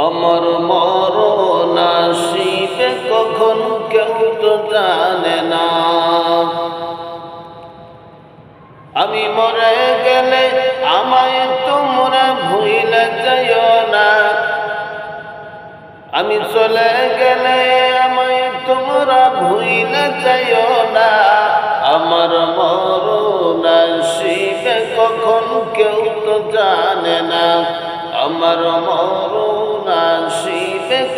অমর মরণ আসিবে কখন কেউ তো জানে না। আমি মরে গেলে আমায় তোমরা ভুইলে যাইও না। আমি চলে গেলে আমায় তোমরা ভুইলে যাইও না। আমার মরণ আসিবে কখন কেউ তো জানে না। আমার আসিবে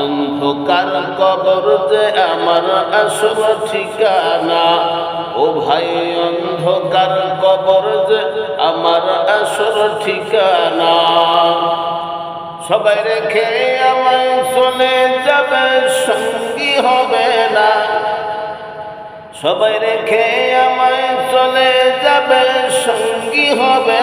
অন্ধকার কবর যে আমার আসল ঠিকানা। ও ভাই, অন্ধকার কবর যে আমার আসল ঠিকানা। সবাই রেখে আমায় চলে যাবে, সঙ্গী হবে না। সবাই রেখে আমায় চলে যাবে, সঙ্গী হবে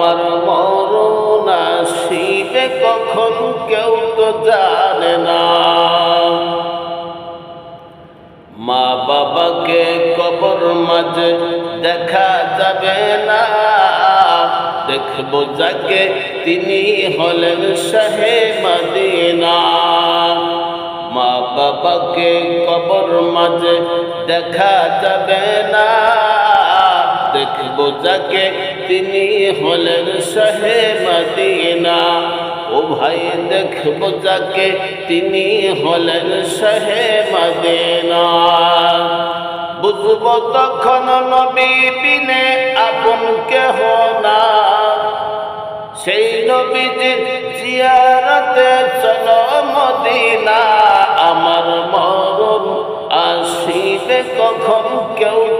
আমার মরণ আসিবে কখন কেউ তো জানে না। মা বাবাকে কবর মাঝে দেখা যাবে না। দেখব যাকে তিনি হলেন শাহে মদিনা। মা বাবাকে কবর মাঝে দেখা যাবে না। দেখব যাকে। তিনি হলেন শাহে মদিনা। ও ভাই, দেখব যাকে। তিনি হলেন শাহে মদিনা। বুঝব তখন নবী বিনে আপন কেহ না। সেই নবীজির জিয়ারতে চলো মদিনা। আমার মরণ আসিবে কখন কেউ